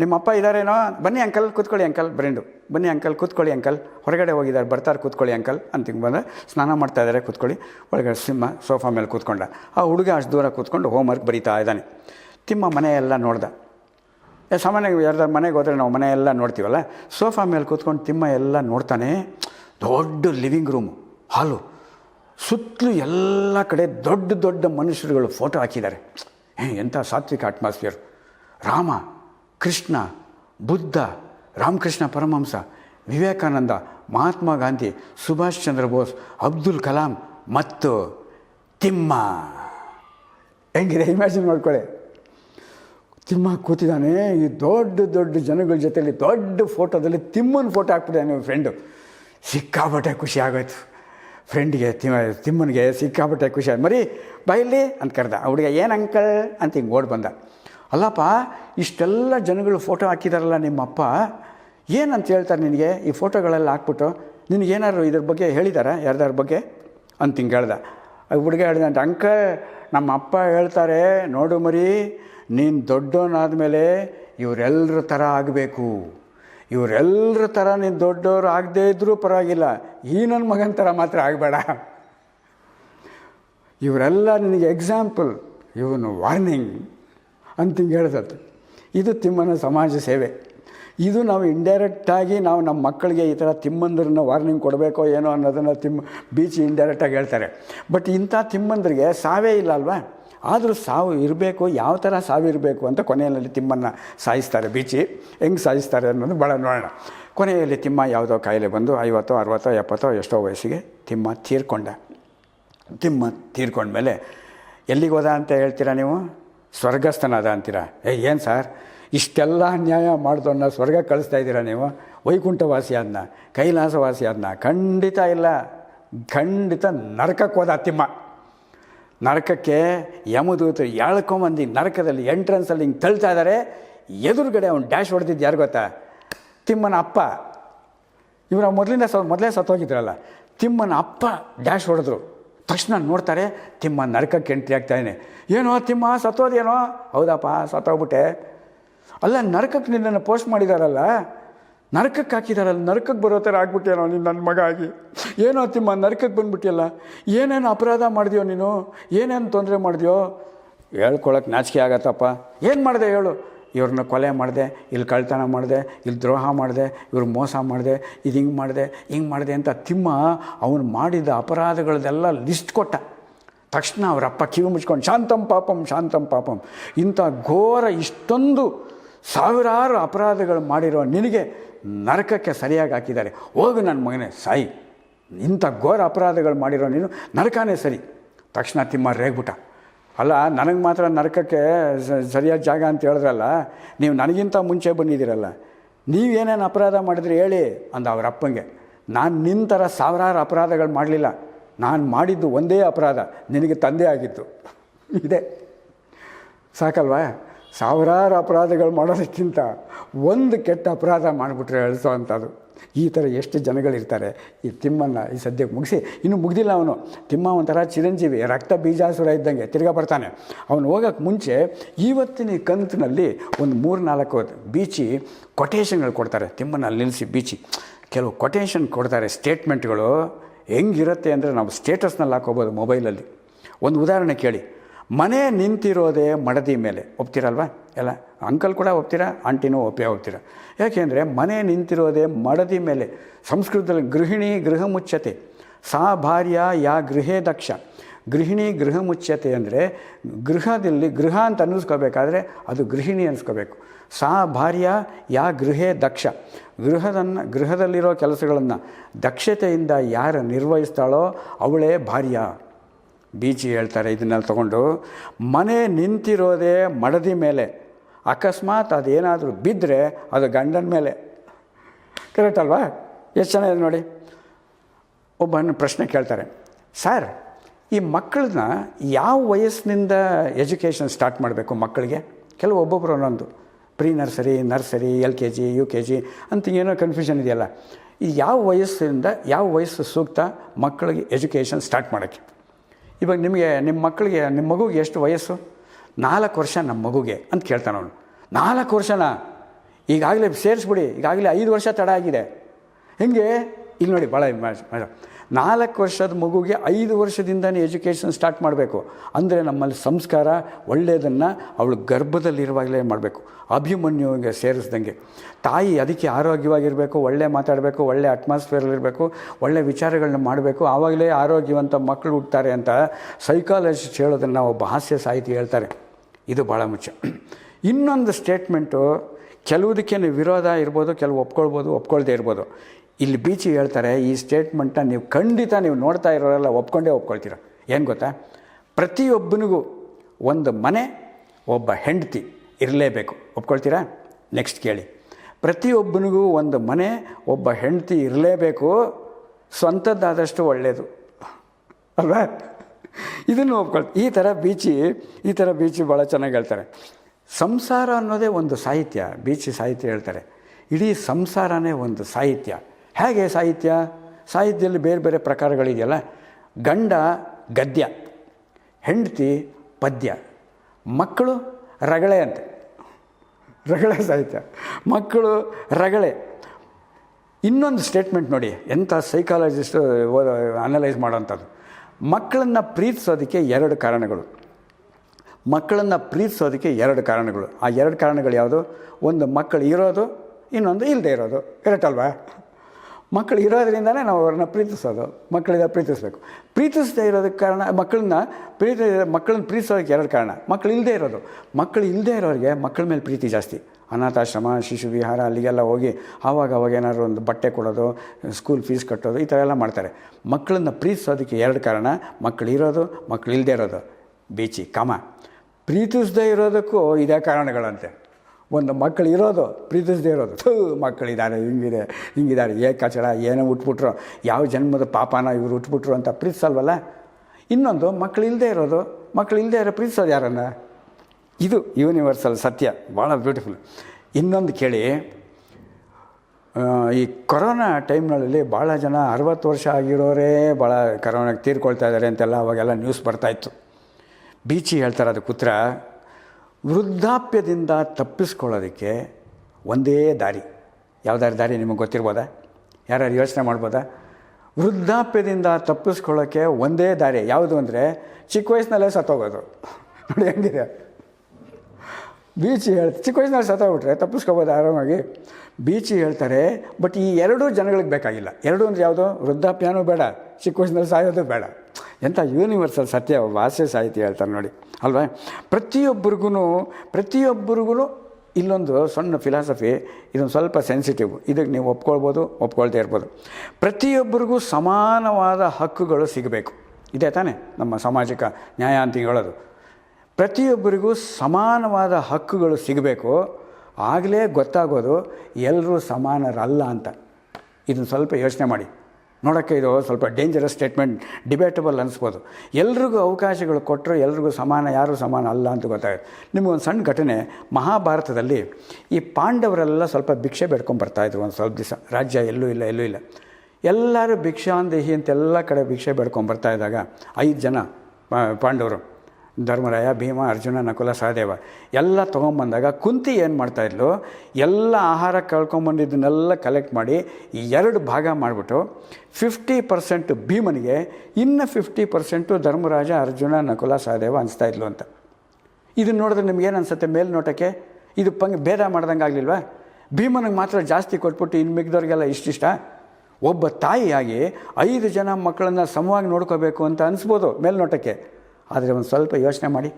ನಿಮ್ಮ ಅಪ್ಪ ಇದ್ದಾರೇನೋ ಬನ್ನಿ ಅಂಕಲ್ ಕೂತ್ಕೊಳ್ಳಿ ಅಂಕಲ್ ಫ್ರೆಂಡು ಬನ್ನಿ ಅಂಕಲ್ ಕೂತ್ಕೊಳ್ಳಿ ಅಂಕಲ್. ಹೊರಗಡೆ ಹೋಗಿದ್ದಾರೆ ಬರ್ತಾರೆ ಕೂತ್ಕೊಳ್ಳಿ ಅಂಕಲ್. ಅಂತ ಹಿಂಗೆ ಬಂದರೆ ಸ್ನಾನ ಮಾಡ್ತಾ ಇದ್ದಾರೆ ಕೂತ್ಕೊಳ್ಳಿ. ಒಳಗಡೆ ಸಿಂಹ ಸೋಫಾ ಮೇಲೆ ಕೂತ್ಕೊಂಡ. ಆ ಹುಡುಗ ಅಷ್ಟು ದೂರ ಕೂತ್ಕೊಂಡು ಹೋಮ್ವರ್ಕ್ ಬರೀತಾ ಇದ್ದಾನೆ. ತಿಮ್ಮ ಮನೆಯೆಲ್ಲ ನೋಡ್ದ. ಏ, ಸಾಮಾನ್ಯವಾಗಿ ಯಾರ್ದಾರು ಮನೆಗೆ ಹೋದರೆ ನಾವು ಮನೆಯೆಲ್ಲ ನೋಡ್ತೀವಲ್ಲ? ಸೋಫಾ ಮೇಲೆ ಕೂತ್ಕೊಂಡು ತಿಮ್ಮ ಎಲ್ಲ ನೋಡ್ತಾನೆ. ದೊಡ್ಡ ಲಿವಿಂಗ್ ರೂಮು ಹಾಲು ಸುತ್ತಲೂ ಎಲ್ಲ ಕಡೆ ದೊಡ್ಡ ದೊಡ್ಡ ಮನುಷ್ಯರುಗಳು ಫೋಟೋ ಹಾಕಿದ್ದಾರೆ. ಎಂಥ ಸಾತ್ವಿಕ ಅಟ್ಮಾಸ್ಫಿಯರ್ ರಾಮ ಕೃಷ್ಣ ಬುದ್ಧ ರಾಮಕೃಷ್ಣ ಪರಮಹಂಸ, ವಿವೇಕಾನಂದ, ಮಹಾತ್ಮ ಗಾಂಧಿ, ಸುಭಾಷ್ ಚಂದ್ರ ಬೋಸ್, ಅಬ್ದುಲ್ ಕಲಾಂ ಮತ್ತು ತಿಮ್ಮ. ಹೆಂಗಿದೆ? ಇಮ್ಯಾಜಿನ್ ಮಾಡ್ಕೊಳ್ಳಿ. ತಿಮ್ಮ ಕೂತಿದ್ದಾನೆ, ಈ ದೊಡ್ಡ ದೊಡ್ಡ ಜನಗಳ ಜೊತೆಯಲ್ಲಿ ದೊಡ್ಡ ಫೋಟೋದಲ್ಲಿ ತಿಮ್ಮನ ಫೋಟೋ ಹಾಕ್ಬಿಟ್ಟಿದ್ದಾನೆ ಫ್ರೆಂಡು ಸಿಕ್ಕಾಪಟ್ಟೆ ಖುಷಿ ಆಗೋಯ್ತು. ಫ್ರೆಂಡಿಗೆ ತಿಮ್ಮ, ತಿಮ್ಮನಿಗೆ ಸಿಕ್ಕಾಪಟ್ಟೆ ಖುಷಿ ಆಯ್ತು. ಮರಿ ಬೈಲಿ ಅಂತ ಕರೆದ. ಹುಡುಗ, ಏನು ಅಂಕಲ್ ಅಂತ ಹಿಂಗೆ ಓಡ್ ಬಂದ. ಅಲ್ಲಪ್ಪ, ಇಷ್ಟೆಲ್ಲ ಜನಗಳು ಫೋಟೋ ಹಾಕಿದಾರಲ್ಲ ನಿಮ್ಮಪ್ಪ ಏನಂತ ಹೇಳ್ತಾರೆ ನಿನಗೆ? ಈ ಫೋಟೋಗಳೆಲ್ಲ ಹಾಕ್ಬಿಟ್ಟು ನಿನಗೇನಾದ್ರು ಇದ್ರ ಬಗ್ಗೆ ಹೇಳಿದಾರಾ? ಯಾರ್ದಾರ ಬಗ್ಗೆ? ಅಂತ ಹಿಂಗೆ ಹೇಳ್ದೆ. ಹುಡುಗ ಹೇಳ್ದ ಅಂತ ಅಂಕಲ್, ನಮ್ಮ ಅಪ್ಪ ಹೇಳ್ತಾರೆ, ನೋಡು ಮರಿ, ನೀನು ದೊಡ್ಡವನಾದ ಮೇಲೆ ಇವರೆಲ್ಲರ ಥರ ಆಗಬೇಕು. ಇವರೆಲ್ಲರ ಥರ ನೀನು ದೊಡ್ಡವರು ಆಗದೇ ಇದ್ದರೂ ಪರವಾಗಿಲ್ಲ. ಈ ನನ್ನ ಮಗನ ಥರ ಮಾತ್ರ ಆಗಬೇಡ. ಇವರೆಲ್ಲ ನಿನಗೆ ಎಕ್ಸಾಂಪಲ್ ಇವನು ವಾರ್ನಿಂಗ್ ಅಂತ ಹಿಂಗೆ ಹೇಳ್ದದ್ದು. ಇದು ತಿಮ್ಮನ ಸಮಾಜ ಸೇವೆ. ಇದು ನಾವು ಇಂಡೈರೆಕ್ಟಾಗಿ ನಾವು ನಮ್ಮ ಮಕ್ಕಳಿಗೆ ಈ ಥರ ತಿಮ್ಮಂದ್ರನ್ನ ವಾರ್ನಿಂಗ್ ಕೊಡಬೇಕೋ ಏನೋ ಅನ್ನೋದನ್ನು ತಿಮ್ಮ ಬೀಚ್ ಇಂಡೈರೆಕ್ಟಾಗಿ ಹೇಳ್ತಾರೆ. ಬಟ್ ಇಂಥ ತಿಮ್ಮಂದ್ರಿಗೆ ಸಾವೇ ಇಲ್ಲ ಅಲ್ವಾ? ಆದರೂ ಸಾವು ಇರಬೇಕು, ಯಾವ ಥರ ಸಾವು ಇರಬೇಕು ಅಂತ ಕೊನೆಯಲ್ಲಿ ತಿಮ್ಮನ್ನು ಸಾಯಿಸ್ತಾರೆ ಬೀಚಿ ಹೆಂಗೆ ಸಾಯಿಸ್ತಾರೆ ಅನ್ನೋದು ಭಾಳ ನೋಡೋಣ. ಕೊನೆಯಲ್ಲಿ ತಿಮ್ಮ ಯಾವುದೋ ಕಾಯಿಲೆ ಬಂದು ಐವತ್ತೋ, ಅರವತ್ತೋ, ಎಪ್ಪತ್ತೋ, ಎಷ್ಟೋ ವಯಸ್ಸಿಗೆ ತಿಮ್ಮ ತೀರ್ಕೊಂಡ. ತಿಮ್ಮ ತೀರ್ಕೊಂಡ್ಮೇಲೆ ಎಲ್ಲಿಗೆ ಹೋದ ಅಂತ ಹೇಳ್ತೀರಾ ನೀವು? ಸ್ವರ್ಗಸ್ಥನಾದ ಅಂತೀರಾ? ಏ ಏನು ಸರ್? ಇಷ್ಟೆಲ್ಲ ಅನ್ಯಾಯ ಮಾಡಿದವನ್ನ ಸ್ವರ್ಗ ಕಳಿಸ್ತಾ ಇದ್ದೀರಾ ನೀವು? ವೈಕುಂಠವಾಸಿ ಅದನ್ನ ಕೈಲಾಸವಾಸಿ ಅದನ್ನ ಖಂಡಿತ ಇಲ್ಲ. ಖಂಡಿತ ನರಕಕ್ಕೆ ಹೋದ ತಿಮ್ಮ ನರಕಕ್ಕೆ ಯಮದೂತರು ಎಳ್ಕೊಂಬಂದು ನರಕದಲ್ಲಿ ಎಂಟ್ರೆನ್ಸಲ್ಲಿ ಹಿಂಗೆ ತಳ್ತಾ ಇದ್ದಾರೆ ಎದುರುಗಡೆ ಅವ್ನು ಡ್ಯಾಶ್ ಹೊಡೆದಿದ್ದು ಯಾರು ಗೊತ್ತಾ? ತಿಮ್ಮನ ಅಪ್ಪ. ಇವರ ಮೊದಲಿಂದ ಸ ಮೊದಲೇ ಸತ್ತೋಗಿದ್ರಲ್ಲ. ತಿಮ್ಮನ ಅಪ್ಪ ಡ್ಯಾಶ್ ಹೊಡೆದ್ರು. ತಕ್ಷಣ ನೋಡ್ತಾರೆ, ತಿಮ್ಮ ನರಕಕ್ಕೆ ಎಂಟ್ರಿ ಆಗ್ತಾಯಿದ್ದಾನೆ ಏನೋ ತಿಮ್ಮ ಸತ್ತೋದೇನೋ? ಹೌದಪ್ಪ, ಸತ್ತೋಗ್ಬಿಟ್ಟೆ. ಅಲ್ಲ, ನರಕಕ್ಕೆ ನಿನ್ನನ್ನು ಪೋಸ್ಟ್ ಮಾಡಿದಾರಲ್ಲ? ನರಕಕ್ಕೆ ಹಾಕಿದಾರಲ್ಲ? ನರಕಕ್ಕೆ ಬರೋ ಥರ ಆಗ್ಬಿಟ್ಟೇನೋ ನೀನು ನನ್ನ ಮಗ ಆಗಿ? ಏನೋ ತಿಮ್ಮ, ನರಕಕ್ಕೆ ಬಂದ್ಬಿಟ್ಟಿಯಲ್ಲ ಏನೇನು ಅಪರಾಧ ಮಾಡಿದ್ಯೋ ನೀನು? ಏನೇನು ತೊಂದರೆ ಮಾಡಿದ್ಯೋ? ಹೇಳ್ಕೊಳಕ್ಕೆ ನಾಚಿಕೆ ಆಗತ್ತಪ್ಪ. ಏನು ಮಾಡಿದೆ ಹೇಳು? ಇವ್ರನ್ನ ಕೊಲೆ ಮಾಡಿದೆ ಇಲ್ಲಿ ಕಳ್ತನ ಮಾಡಿದೆ ಇಲ್ಲಿ ದ್ರೋಹ ಮಾಡಿದೆ, ಇವ್ರು ಮೋಸ ಮಾಡಿದೆ, ಇದು ಹಿಂಗೆ ಮಾಡಿದೆ ಹಿಂಗೆ ಮಾಡಿದೆ ಅಂತ ತಿಮ್ಮ ಅವನು ಮಾಡಿದ ಅಪರಾಧಗಳದೆಲ್ಲ ಲಿಸ್ಟ್ ಕೊಟ್ಟ. ತಕ್ಷಣ ಅವರಪ್ಪ ಕಿವಿ ಮುಚ್ಕೊಂಡು, ಶಾಂತಂ ಪಾಪಂ ಶಾಂತಂ ಪಾಪಂ. ಇಂಥ ಘೋರ ಇಷ್ಟೊಂದು ಸಾವಿರಾರು ಅಪರಾಧಗಳು ಮಾಡಿರೋ ನಿನಗೆ ನರಕಕ್ಕೆ ಸರಿಯಾಗಿ ಹಾಕಿದ್ದಾರೆ. ಹೋಗು ನನ್ನ ಮಗನೇ, ಸಾಯಿ. ಇಂಥ ಘೋರ ಅಪರಾಧಗಳು ಮಾಡಿರೋ ನೀನು ನರಕನೇ ಸರಿ. ತಕ್ಷಣ ತಿಮ್ಮ ರೇಗ್ಬಿಟ್ಟ. ಅಲ್ಲ, ನನಗೆ ಮಾತ್ರ ನರಕಕ್ಕೆ ಸರಿಯಾದ ಜಾಗ ಅಂತ ಹೇಳಿದ್ರಲ್ಲ, ನೀವು ನನಗಿಂತ ಮುಂಚೆ ಬಂದಿದ್ದೀರಲ್ಲ ನೀವೇನೇನು ಅಪರಾಧ ಮಾಡಿದ್ರಿ ಹೇಳಿ ಅಂದ ಅವ್ರ ಅಪ್ಪಂಗೆ. ನಾನು ನಿನ್ನ ಥರ ಸಾವಿರಾರು ಅಪರಾಧಗಳು ಮಾಡಲಿಲ್ಲ. ನಾನು ಮಾಡಿದ್ದು ಒಂದೇ ಅಪರಾಧ, ನಿನಗೆ ತಂದೆ ಆಗಿತ್ತು. ಇದೆ. ಸಾಕಲ್ವಾ? ಸಾವಿರಾರು ಅಪರಾಧಗಳು ಮಾಡೋದಕ್ಕಿಂತ ಒಂದು ಕೆಟ್ಟ ಅಪರಾಧ ಮಾಡಿಬಿಟ್ರೆ ಅಳಿಸೋ ಅಂಥದ್ದು ಈ ಥರ ಎಷ್ಟು ಜನಗಳಿರ್ತಾರೆ. ಈ ತಿಮ್ಮನ್ನ ಈ ಸದ್ಯಕ್ಕೆ ಮುಗಿಸಿ. ಇನ್ನು ಮುಗ್ದಿಲ್ಲ ಅವನು. ತಿಮ್ಮ ಒಂಥರ ಚಿರಂಜೀವಿ, ರಕ್ತ ಬೀಜಾಸುರ ಇದ್ದಂಗೆ ತಿರ್ಗಾ ಬರ್ತಾನೆ. ಅವನು ಹೋಗೋಕ್ಕೆ ಮುಂಚೆ ಇವತ್ತಿನ ಕಂತಿನಲ್ಲಿ ಒಂದು ಮೂರು ನಾಲ್ಕು ಬೀಚಿ ಕೊಟೇಶನ್ಗಳು ಕೊಡ್ತಾರೆ. ತಿಮ್ಮನ ನಿಲ್ಲಿಸಿ ಬೀಚಿ. ಕೆಲವು ಕೊಟೇಶನ್ ಕೊಡ್ತಾರೆ ಸ್ಟೇಟ್ಮೆಂಟ್ಗಳು ಹೆಂಗಿರುತ್ತೆ ಅಂದರೆ ನಾವು ಸ್ಟೇಟಸ್ನಲ್ಲಿ ಹಾಕೋಬೋದು ಮೊಬೈಲಲ್ಲಿ ಒಂದು ಉದಾಹರಣೆ ಕೇಳಿ. ಮನೆ ನಿಂತಿರೋದೇ ಮಡದಿ ಮೇಲೆ. ಒಪ್ತೀರಲ್ವಾ? ಎಲ್ಲ. ಅಂಕಲ್ ಕೂಡ ಒಪ್ತೀರಾ? ಆಂಟಿನೂ ಒಪ್ಪೇ ಹೋಗ್ತೀರ ಯಾಕೆಂದರೆ ಮನೆ ನಿಂತಿರೋದೇ ಮಡದಿ ಮೇಲೆ. ಸಂಸ್ಕೃತದಲ್ಲಿ ಗೃಹಿಣಿ ಗೃಹ ಮುಚ್ಚತೆ. ಸಾ ಭಾರ್ಯ ಯಾ ಗೃಹೇ ದಕ್ಷ. ಗೃಹಿಣಿ ಗೃಹ ಮುಚ್ಚತೆ ಅಂದರೆ ಗೃಹದಲ್ಲಿ ಗೃಹ ಅಂತ ಅನ್ನಿಸ್ಕೋಬೇಕಾದ್ರೆ ಅದು ಗೃಹಿಣಿ ಅನ್ನಿಸ್ಕೋಬೇಕು. ಸಾ ಭಾರ್ಯ ಯಾ ಗೃಹೇ ದಕ್ಷ. ಗೃಹದನ್ನು, ಗೃಹದಲ್ಲಿರೋ ಕೆಲಸಗಳನ್ನು ದಕ್ಷತೆಯಿಂದ ಯಾರು ನಿರ್ವಹಿಸ್ತಾಳೋ ಅವಳೇ ಭಾರ್ಯ. ಬೀಚಿ ಹೇಳ್ತಾರೆ, ಇದನ್ನೆಲ್ಲ ತಗೊಂಡು ಮನೆ ನಿಂತಿರೋದೇ ಮಡದಿ ಮೇಲೆ. ಅಕಸ್ಮಾತ್ ಅದೇನಾದರೂ ಬಿದ್ದರೆ ಅದು ಗಂಡನ ಮೇಲೆ. ಕರೆಕ್ಟ್ ಅಲ್ವಾ? ಎಷ್ಟು ಚೆನ್ನಾಗಿದೆ ನೋಡಿ. ಒಬ್ಬ ಪ್ರಶ್ನೆ ಕೇಳ್ತಾರೆ ಸರ್ ಈ ಮಕ್ಕಳನ್ನ ಯಾವ ವಯಸ್ಸಿನಿಂದ ಎಜುಕೇಷನ್ ಸ್ಟಾರ್ಟ್ ಮಾಡಬೇಕು ಮಕ್ಕಳಿಗೆ? ಕೆಲವು ಒಬ್ಬೊಬ್ಬರು ಒಂದೊಂದು pre nursery nursery L K G U K G ಅಂತ ಏನೋ ಕನ್ಫ್ಯೂಷನ್ ಇದೆಯಲ್ಲ. ಈ ಯಾವ ವಯಸ್ಸಿನಿಂದ, ಯಾವ ವಯಸ್ಸು ಸೂಕ್ತ ಮಕ್ಕಳಿಗೆ ಎಜುಕೇಷನ್ ಸ್ಟಾರ್ಟ್ ಮಾಡೋಕ್ಕೆ? ಇವಾಗ ನಿಮಗೆ ನಿಮ್ಮ ಮಕ್ಕಳಿಗೆ, ನಿಮ್ಮ ಮಗುಗೆ ಎಷ್ಟು ವಯಸ್ಸು? ನಾಲ್ಕು ವರ್ಷ ನಮ್ಮ ಮಗುಗೆ ಅಂತ ಕೇಳ್ತಾನೆ ಅವನು. ನಾಲ್ಕು ವರ್ಷನಾ? ಈಗಾಗಲೇ ಸೇರಿಸ್ಬಿಡಿ, ಈಗಾಗಲೇ ಐದು ವರ್ಷ ತಡ ಆಗಿದೆ. ಹೆಂಗೆ? ಇಲ್ಲಿ ನೋಡಿ ಭಾಳ ನಾಲ್ಕು ವರ್ಷದ ಮಗುಗೆ ಐದು ವರ್ಷದಿಂದನೇ ಎಜುಕೇಷನ್ ಸ್ಟಾರ್ಟ್ ಮಾಡಬೇಕು. ಅಂದರೆ ನಮ್ಮಲ್ಲಿ ಸಂಸ್ಕಾರ ಒಳ್ಳೆಯದನ್ನು ಅವಳು ಗರ್ಭದಲ್ಲಿರುವಾಗಲೇ ಮಾಡಬೇಕು. ಅಭಿಮನ್ಯುವಿಗೆ ಸೇರಿಸ್ದಂಗೆ. ತಾಯಿ ಅದಕ್ಕೆ ಆರೋಗ್ಯವಾಗಿರಬೇಕು, ಒಳ್ಳೆ ಮಾತಾಡಬೇಕು, ಒಳ್ಳೆ ಅಟ್ಮಾಸ್ಫಿಯರಲ್ಲಿರಬೇಕು ಒಳ್ಳೆ ವಿಚಾರಗಳನ್ನ ಮಾಡಬೇಕು. ಆವಾಗಲೇ ಆರೋಗ್ಯವಂತ ಮಕ್ಕಳು ಹುಡ್ತಾರೆ ಅಂತ ಸೈಕಾಲಜಿಸ್ಟ್ ಹೇಳೋದನ್ನು ಒಬ್ಬ ಹಾಸ್ಯ ಸಾಹಿತಿ ಹೇಳ್ತಾರೆ. ಇದು ಭಾಳ ಮುಖ್ಯ. ಇನ್ನೊಂದು ಸ್ಟೇಟ್ಮೆಂಟು ಕೆಲವುದಕ್ಕೇನು ವಿರೋಧ ಇರ್ಬೋದು, ಕೆಲವು ಒಪ್ಕೊಳ್ಬೋದು, ಒಪ್ಕೊಳ್ದೇ ಇರ್ಬೋದು. ಇಲ್ಲಿ ಬೀಚಿ ಹೇಳ್ತಾರೆ, ಈ ಸ್ಟೇಟ್ಮೆಂಟನ್ನ ನೀವು ಖಂಡಿತ ನೀವು ನೋಡ್ತಾ ಇರೋರೆಲ್ಲ ಒಪ್ಕೊಂಡೇ ಒಪ್ಕೊಳ್ತೀರ. ಏನು ಗೊತ್ತಾ? ಪ್ರತಿಯೊಬ್ಬನಿಗೂ ಒಂದು ಮನೆ, ಒಬ್ಬ ಹೆಂಡತಿ ಇರಲೇಬೇಕು. ಒಪ್ಕೊಳ್ತೀರಾ? ನೆಕ್ಸ್ಟ್ ಕೇಳಿ. ಪ್ರತಿಯೊಬ್ಬನಿಗೂ ಒಂದು ಮನೆ, ಒಬ್ಬ ಹೆಂಡತಿ ಇರಲೇಬೇಕು, ಸ್ವಂತದ್ದಾದಷ್ಟು ಒಳ್ಳೆಯದು ಅಲ್ವಾ? ಇದನ್ನು ಒಪ್ಕೊಳ್ತೀವಿ ಈ ಥರ ಬೀಚಿ, ಈ ಥರ ಬೀಚಿ ಭಾಳ ಚೆನ್ನಾಗಿ ಹೇಳ್ತಾರೆ. ಸಂಸಾರ ಅನ್ನೋದೇ ಒಂದು ಸಾಹಿತ್ಯ, ಬೀಚಿ ಸಾಹಿತ್ಯ ಹೇಳ್ತಾರೆ. ಇಡೀ ಸಂಸಾರನೇ ಒಂದು ಸಾಹಿತ್ಯ. ಹೇಗೆ ಸಾಹಿತ್ಯ? ಸಾಹಿತ್ಯದಲ್ಲಿ ಬೇರೆ ಬೇರೆ ಪ್ರಕಾರಗಳಿದೆಯಲ್ಲ. ಗಂಡ ಗದ್ಯ, ಹೆಂಡತಿ ಪದ್ಯ, ಮಕ್ಕಳು ರಗಳೆ ಅಂತೆ. ರಗಳೆ ಸಾಹಿತ್ಯ. ಮಕ್ಕಳು ರಗಳೆ. ಇನ್ನೊಂದು ಸ್ಟೇಟ್ಮೆಂಟ್ ನೋಡಿ, ಎಂಥ ಸೈಕಾಲಜಿಸ್ಟ್ ಅನಲೈಸ್ ಮಾಡೋವಂಥದ್ದು. ಮಕ್ಕಳನ್ನು ಪ್ರೀತಿಸೋದಕ್ಕೆ ಎರಡು ಕಾರಣಗಳು. ಮಕ್ಕಳನ್ನು ಪ್ರೀತಿಸೋದಕ್ಕೆ ಎರಡು ಕಾರಣಗಳು. ಆ ಎರಡು ಕಾರಣಗಳು ಯಾವುದು? ಒಂದು ಮಕ್ಕಳು ಇರೋದು, ಇನ್ನೊಂದು ಇಲ್ಲದೆ ಇರೋದು. ಅಲ್ವಾ ಮಕ್ಕಳು ಇರೋದ್ರಿಂದಲೇ ನಾವು ಅವ್ರನ್ನ ಪ್ರೀತಿಸೋದು, ಮಕ್ಕಳಿಂದ ಪ್ರೀತಿಸಬೇಕು. ಪ್ರೀತಿಸದೇ ಇರೋದಕ್ಕೆ ಕಾರಣ, ಮಕ್ಕಳನ್ನ ಪ್ರೀತಿ, ಮಕ್ಕಳನ್ನ ಪ್ರೀತಿಸೋದಕ್ಕೆ ಎರಡು ಕಾರಣ. ಮಕ್ಕಳು ಇಲ್ಲದೇ ಇರೋದು. ಮಕ್ಕಳು ಇಲ್ಲದೇ ಇರೋರಿಗೆ ಮಕ್ಕಳ ಮೇಲೆ ಪ್ರೀತಿ ಜಾಸ್ತಿ. ಅನಾಥಾಶ್ರಮ, ಶಿಶು ವಿಹಾರ, ಅಲ್ಲಿಗೆಲ್ಲ ಹೋಗಿ ಆವಾಗ ಅವಾಗ ಏನಾದ್ರು ಒಂದು ಬಟ್ಟೆ ಕೊಡೋದು ಸ್ಕೂಲ್ ಫೀಸ್ ಕಟ್ಟೋದು, ಈ ಥರ ಎಲ್ಲ ಮಾಡ್ತಾರೆ. ಮಕ್ಕಳನ್ನ ಪ್ರೀತಿಸೋದಕ್ಕೆ ಎರಡು ಕಾರಣ. ಮಕ್ಕಳು ಇರೋದು ಮಕ್ಕಳು ಇಲ್ಲದೇ ಇರೋದು. ಬೀಚಿ, ಕಮ. ಪ್ರೀತಿಸದೇ ಇರೋದಕ್ಕೂ ಇದೇ ಕಾರಣಗಳಂತೆ. ಒಂದು ಮಕ್ಕಳು ಇರೋದು, ಪ್ರೀತಿಸದೇ ಇರೋದು. ಥೂ ಮಕ್ಕಳಿದ್ದಾರೆ ಹಿಂಗಿದೆ ಹಿಂಗಿದ್ದಾರೆ ಏ ಕಚಡ, ಏನೋ ಉಟ್ಬಿಟ್ರು, ಯಾವ ಜನ್ಮದ ಪಾಪನ ಇವರು ಉಟ್ಬಿಟ್ರು ಅಂತ ಪ್ರೀತಿಸಲ್ವಲ್ಲ? ಇನ್ನೊಂದು ಮಕ್ಕಳು ಇಲ್ಲದೆ ಇರೋದು ಮಕ್ಕಳು ಇಲ್ಲದೆ ಇರೋ ಪ್ರೀತಿಸೋದು ಯಾರನ್ನ? ಇದು ಯೂನಿವರ್ಸಲ್ ಸತ್ಯ ಭಾಳ ಬ್ಯೂಟಿಫುಲ್ ಇನ್ನೊಂದು ಕೇಳಿ ಈ ಕೊರೋನಾ ಟೈಮ್ನಲ್ಲಿ ಭಾಳ ಜನ ಅರವತ್ತು ವರ್ಷ ಆಗಿರೋರೇ ಭಾಳ ಕರೋನಾಗೆ ತೀರ್ಕೊಳ್ತಾ ಇದ್ದಾರೆ ಅಂತೆಲ್ಲ ಅವಾಗೆಲ್ಲ ನ್ಯೂಸ್ ಬರ್ತಾಯಿತ್ತು ಬೀಚಿ ಹೇಳ್ತಾರೆ ಅದು ಉತ್ತರ. ವೃದ್ಧಾಪ್ಯದಿಂದ ತಪ್ಪಿಸ್ಕೊಳ್ಳೋದಕ್ಕೆ ಒಂದೇ ದಾರಿ. ಯಾವ್ದಾದ್ರು ದಾರಿ ನಿಮಗೆ ಗೊತ್ತಿರ್ಬೋದಾ? ಯಾರ್ಯಾರು ಯೋಚನೆ ಮಾಡ್ಬೋದಾ? ವೃದ್ಧಾಪ್ಯದಿಂದ ತಪ್ಪಿಸ್ಕೊಳ್ಳೋಕ್ಕೆ ಒಂದೇ ದಾರಿ. ಯಾವುದು ಅಂದರೆ ಚಿಕ್ಕ ವಯಸ್ಸಿನಲ್ಲೇ ಸತ್ತೋಗೋದು. ನೋಡಿ ಹೆಂಗಿದೆ. ಬೀಚಿ ಹೇಳ್ತಾರೆ ಚಿಕ್ಕ ವಯಸ್ಸಿನಲ್ಲಿ ಸತ್ತೋಗ್ಬಿಟ್ರೆ ತಪ್ಪಿಸ್ಕೋಬೋದು ಆರಾಮಾಗಿ. ಬೀಚಿ ಹೇಳ್ತಾರೆ, ಬಟ್ ಈ ಎರಡೂ ಜನಗಳಿಗೆ ಬೇಕಾಗಿಲ್ಲ. ಎರಡು ಅಂದರೆ ಯಾವುದು? ವೃದ್ಧಾಪ್ಯನೂ ಬೇಡ, ಚಿಕ್ಕ ವಯಸ್ಸಿನಲ್ಲಿ ಸಾಯೋದು ಬೇಡ. ಎಂಥ ಯೂನಿವರ್ಸಲ್ ಸತ್ಯ ಭಾಷೆ ಸಾಹಿತ್ಯ ಹೇಳ್ತಾರೆ ನೋಡಿ. ಅಲ್ವಾ? ಪ್ರತಿಯೊಬ್ಬರಿಗೂ ಪ್ರತಿಯೊಬ್ಬರಿಗೂ ಇಲ್ಲೊಂದು ಸಣ್ಣ ಫಿಲಾಸಫಿ ಇದೊಂದು ಸ್ವಲ್ಪ ಸೆನ್ಸಿಟಿವ್ ಇದಕ್ಕೆ ನೀವು ಒಪ್ಕೊಳ್ಬೋದು, ಒಪ್ಕೊಳ್ತಾ ಇರ್ಬೋದು. ಪ್ರತಿಯೊಬ್ಬರಿಗೂ ಸಮಾನವಾದ ಹಕ್ಕುಗಳು ಸಿಗಬೇಕು. ಇದೇ ತಾನೇ ನಮ್ಮ ಸಾಮಾಜಿಕ ನ್ಯಾಯ ಅಂತ ಹೇಳೋದು. ಪ್ರತಿಯೊಬ್ಬರಿಗೂ ಸಮಾನವಾದ ಹಕ್ಕುಗಳು ಸಿಗಬೇಕು. ಆಗಲೇ ಗೊತ್ತಾಗೋದು ಎಲ್ಲರೂ ಸಮಾನರಲ್ಲ ಅಂತ. ಇದನ್ನು ಸ್ವಲ್ಪ ಯೋಚನೆ ಮಾಡಿ. ನೋಡೋಕ್ಕೆ ಇದು ಸ್ವಲ್ಪ ಡೇಂಜರಸ್ ಸ್ಟೇಟ್ಮೆಂಟ್ ಡಿಬೇಟಬಲ್ ಅನಿಸ್ಬೋದು. ಎಲ್ರಿಗೂ ಅವಕಾಶಗಳು ಕೊಟ್ಟರು ಎಲ್ರಿಗೂ ಸಮಾನ, ಯಾರೂ ಸಮಾನ ಅಲ್ಲ ಅಂತ ಗೊತ್ತಾಗುತ್ತೆ. ನಿಮಗೊಂದು ಸಣ್ಣ ಘಟನೆ, ಮಹಾಭಾರತದಲ್ಲಿ ಈ ಪಾಂಡವರೆಲ್ಲ ಸ್ವಲ್ಪ ಭಿಕ್ಷೆ ಬೇಡ್ಕೊಂಡು ಬರ್ತಾಯಿದ್ರು ಒಂದು ಸ್ವಲ್ಪ ದಿವಸ. ರಾಜ್ಯ ಎಲ್ಲೂ ಇಲ್ಲ ಎಲ್ಲೂ ಇಲ್ಲ. ಎಲ್ಲರೂ ಭಿಕ್ಷಾಂದೇಹಿ ಅಂತೆಲ್ಲ ಕಡೆ ಭಿಕ್ಷೆ ಬೇಡ್ಕೊಂಡು ಬರ್ತಾ ಇದ್ದಾಗ ಐದು ಜನ ಪಾಂಡವರು ಧರ್ಮರಾಯ, ಭೀಮ, ಅರ್ಜುನ, ನಕುಲ, ಸಹದೇವ ಎಲ್ಲ ತೊಗೊಂಬಂದಾಗ ಕುಂತಿ ಏನು ಮಾಡ್ತಾಯಿದ್ಲು ಎಲ್ಲ ಆಹಾರ ಕಳ್ಕೊಂಬಂದಿದ್ದನ್ನೆಲ್ಲ ಕಲೆಕ್ಟ್ ಮಾಡಿ ಎರಡು ಭಾಗ ಮಾಡಿಬಿಟ್ಟು ಫಿಫ್ಟಿ ಪರ್ಸೆಂಟ್ ಭೀಮನಿಗೆ, ಇನ್ನು ಫಿಫ್ಟಿ ಪರ್ಸೆಂಟು ಧರ್ಮರಾಜ, ಅರ್ಜುನ, ನಕುಲ, ಸಹದೇವ ಅನಿಸ್ತಾ ಇದ್ಲು ಅಂತ. ಇದನ್ನು ನೋಡಿದ್ರೆ ನಿಮ್ಗೇನು ಅನಿಸುತ್ತೆ ಮೇಲ್ನೋಟಕ್ಕೆ? ಇದು ಪಂಗ್ ಭೇದ ಮಾಡ್ದಂಗೆ ಆಗಲಿಲ್ವಾ? ಭೀಮನಿಗೆ ಮಾತ್ರ ಜಾಸ್ತಿ ಕೊಟ್ಬಿಟ್ಟು ಇನ್ನು ಮಿಗ್ದವ್ರಿಗೆಲ್ಲ ಇಷ್ಟಿಷ್ಟ? ಒಬ್ಬ ತಾಯಿಯಾಗಿ ಐದು ಜನ ಮಕ್ಕಳನ್ನು ಸಮವಾಗಿ ನೋಡ್ಕೋಬೇಕು ಅಂತ ಅನಿಸ್ಬೋದು ಮೇಲ್ನೋಟಕ್ಕೆ. ಆದರೆ ಒಂದು ಸ್ವಲ್ಪ ಯೋಚನೆ ಮಾಡಿ.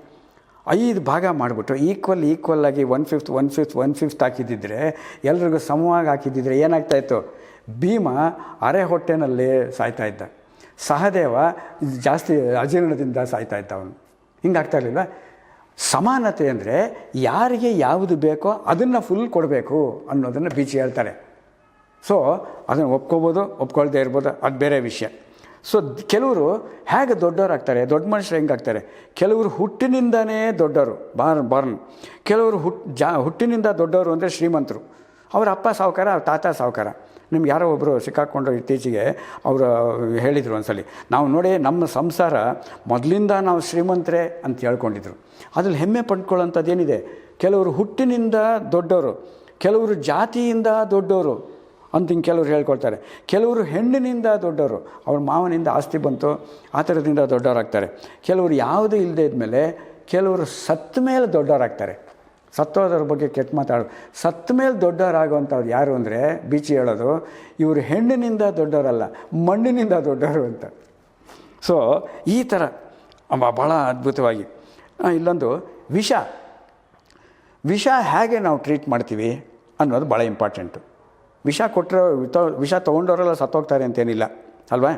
ಐದು ಭಾಗ ಮಾಡಿಬಿಟ್ಟು ಈಕ್ವಲ್ ಈಕ್ವಲ್ ಆಗಿ one fifth one fifth one fifth ಹಾಕಿದ್ದಿದ್ರೆ ಎಲ್ರಿಗೂ ಸಮವಾಗಿ ಹಾಕಿದ್ದಿದ್ರೆ ಏನಾಗ್ತಾಯಿತ್ತು ಭೀಮ ಅರೆ ಹೊಟ್ಟೆನಲ್ಲಿ ಸಾಯ್ತಾ ಇದ್ದ. ಸಹದೇವ ಜಾಸ್ತಿ ಅಜೀರ್ಣದಿಂದ ಸಾಯ್ತಾ ಇದ್ದ ಅವನು. ಹಿಂಗಾಗ್ತಾ ಇರಲಿಲ್ಲ ಸಮಾನತೆ ಅಂದರೆ ಯಾರಿಗೆ ಯಾವುದು ಬೇಕೋ ಅದನ್ನು ಫುಲ್ ಕೊಡಬೇಕು ಅನ್ನೋದನ್ನು ಬೀಚಿ ಹೇಳ್ತಾರೆ. ಸೊ ಅದನ್ನು ಒಪ್ಕೋಬೋದು, ಒಪ್ಕೊಳ್ದೇ ಇರ್ಬೋದು, ಅದು ಬೇರೆ ವಿಷಯ. ಸೊ ಕೆಲವರು ಹೇಗೆ ದೊಡ್ಡವರಾಗ್ತಾರೆ? ದೊಡ್ಡ ಮನುಷ್ಯರು ಹೆಂಗಾಗ್ತಾರೆ? ಕೆಲವರು ಹುಟ್ಟಿನಿಂದನೇ ದೊಡ್ಡವರು, ಬಾರ್, ಬಾರ್ನ್. ಕೆಲವರು ಹುಟ್, ಜಾ, ಹುಟ್ಟಿನಿಂದ ದೊಡ್ಡವರು ಅಂದರೆ ಶ್ರೀಮಂತರು. ಅವರ ಅಪ್ಪ ಸಾವುಕಾರ, ಅವ್ರ ತಾತ ಸಾವುಕಾರ. ನಿಮ್ಗೆ ಯಾರೋ ಒಬ್ಬರು ಸಿಕ್ಕಾಕೊಂಡ್ರು ಇತ್ತೀಚೆಗೆ, ಅವರು ಹೇಳಿದರು ಒಂದ್ಸಲಿ, ನಾವು ನೋಡಿ ನಮ್ಮ ಸಂಸಾರ ಮೊದಲಿಂದ ನಾವು ಶ್ರೀಮಂತರೇ ಅಂತ ಹೇಳ್ಕೊಂಡಿದ್ರು. ಅದ್ರಲ್ಲಿ ಹೆಮ್ಮೆ ಪಡ್ಕೊಳ್ಳೋಂಥದ್ದೇನಿದೆ? ಕೆಲವರು ಹುಟ್ಟಿನಿಂದ ದೊಡ್ಡವರು, ಕೆಲವರು ಜಾತಿಯಿಂದ ದೊಡ್ಡವರು ಅಂತ ಹಿಂಗೆ ಕೆಲವರು ಹೇಳ್ಕೊಳ್ತಾರೆ. ಕೆಲವರು ಹೆಣ್ಣಿನಿಂದ ದೊಡ್ಡವರು ಅವ್ರ ಮಾವನಿಂದ ಆಸ್ತಿ ಬಂತು, ಆ ಥರದಿಂದ ದೊಡ್ಡವರಾಗ್ತಾರೆ ಕೆಲವರು ಯಾವುದೂ ಇಲ್ಲದೇ ಇದ್ಮೇಲೆ ಕೆಲವರು ಸತ್ತ ಮೇಲೆ ದೊಡ್ಡವರಾಗ್ತಾರೆ ಸತ್ತೋದ್ರ ಬಗ್ಗೆ ಕೆಟ್ಟ ಮಾತಾಡೋ. ಸತ್ತ ಮೇಲೆ ದೊಡ್ಡವರಾಗುವಂಥವ್ರು ಯಾರು ಅಂದರೆ, ಬೀಚಿ ಹೇಳೋದು, ಇವರು ಹೆಣ್ಣಿನಿಂದ ದೊಡ್ಡವರಲ್ಲ ಮಣ್ಣಿನಿಂದ ದೊಡ್ಡವರು ಅಂತ. ಸೊ ಈ ಥರ ಭಾಳ ಅದ್ಭುತವಾಗಿ. ಇಲ್ಲೊಂದು ವಿಷ. ವಿಷ ಹೇಗೆ ನಾವು ಟ್ರೀಟ್ ಮಾಡ್ತೀವಿ ಅನ್ನೋದು ಭಾಳ ಇಂಪಾರ್ಟೆಂಟು. ವಿಷ ಕೊಟ್ಟರೆ ವಿಷ ತೊಗೊಂಡವರೆಲ್ಲ ಸತ್ತೋಗ್ತಾರೆ ಅಂತೇನಿಲ್ಲ, ಅಲ್ವಾ?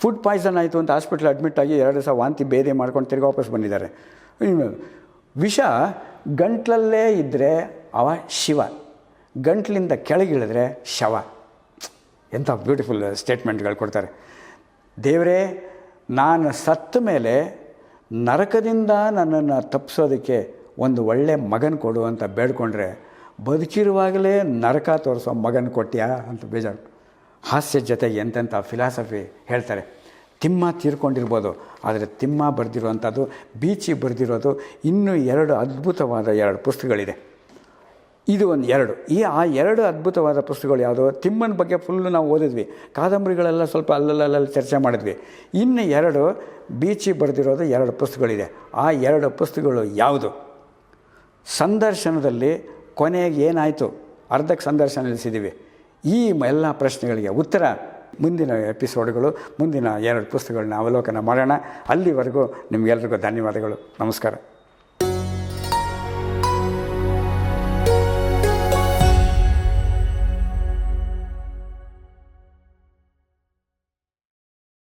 ಫುಡ್ ಪಾಯ್ಸನ್ ಆಯಿತು ಅಂತ ಹಾಸ್ಪಿಟ್ಲ್ ಅಡ್ಮಿಟ್ ಆಗಿ ಎರಡು ದಿವಸ ವಾಂತಿ ಬೇರೆ ಮಾಡ್ಕೊಂಡು ತಿರ್ಗಿ ವಾಪಸ್ ಬಂದಿದ್ದಾರೆ. ವಿಷ ಗಂಟ್ಲಲ್ಲೇ ಇದ್ದರೆ ಅವ ಶಿವ, ಗಂಟ್ಲಿಂದ ಕೆಳಗಿಳಿದ್ರೆ ಶವ. ಎಂಥ ಬ್ಯೂಟಿಫುಲ್ ಸ್ಟೇಟ್ಮೆಂಟ್ಗಳು ಕೊಡ್ತಾರೆ. ದೇವರೇ, ನಾನು ಸತ್ತ ಮೇಲೆ ನರಕದಿಂದ ನನ್ನನ್ನು ತಪ್ಪಿಸೋದಕ್ಕೆ ಒಂದು ಒಳ್ಳೆ ಮಗನ ಕೊಡು ಅಂತ ಬೇಡ್ಕೊಂಡ್ರೆ ಬದುಕಿರುವಾಗಲೇ ನರಕ ತೋರಿಸೋ ಮಗನ ಕೊಟ್ಟ್ಯಾ ಅಂತ ಬೇಜಾರು. ಹಾಸ್ಯ ಜೊತೆಗೆ ಎಂತೆಂಥ ಫಿಲಾಸಫಿ ಹೇಳ್ತಾರೆ. ತಿಮ್ಮ ತೀರ್ಕೊಂಡಿರ್ಬೋದು, ಆದರೆ ತಿಮ್ಮ ಬರೆದಿರುವಂಥದ್ದು, ಬೀಚಿ ಬರೆದಿರೋದು ಇನ್ನೂ ಎರಡು ಅದ್ಭುತವಾದ ಎರಡು ಪುಸ್ತಕಗಳಿದೆ. ಇದು ಒಂದು ಎರಡು. ಈ ಆ ಎರಡು ಅದ್ಭುತವಾದ ಪುಸ್ತಕಗಳು ಯಾವುದು? ತಿಮ್ಮನ ಬಗ್ಗೆ ಫುಲ್ಲು ನಾವು ಓದಿದ್ವಿ. ಕಾದಂಬರಿಗಳೆಲ್ಲ ಸ್ವಲ್ಪ ಅಲ್ಲಲ್ಲಲ್ಲಿ ಚರ್ಚೆ ಮಾಡಿದ್ವಿ. ಇನ್ನು ಎರಡು ಬೀಚಿ ಬರೆದಿರೋದು ಎರಡು ಪುಸ್ತಕಗಳಿದೆ. ಆ ಎರಡು ಪುಸ್ತಕಗಳು ಯಾವುದು? ಸಂದರ್ಶನದಲ್ಲಿ ಕೊನೆಗೆ ಏನಾಯಿತು? ಅರ್ಧಕ್ಕೆ ಸಂದರ್ಶನ ನಿಲ್ಲಿಸಿದ್ದೀವಿ. ಈ ಎಲ್ಲ ಪ್ರಶ್ನೆಗಳಿಗೆ ಉತ್ತರ ಮುಂದಿನ ಎಪಿಸೋಡ್ಗಳು, ಮುಂದಿನ ಎರಡು ಪುಸ್ತಕಗಳನ್ನ ಅವಲೋಕನ ಮಾಡೋಣ. ಅಲ್ಲಿವರೆಗೂ ನಿಮಗೆಲ್ರಿಗೂ ಧನ್ಯವಾದಗಳು. ನಮಸ್ಕಾರ.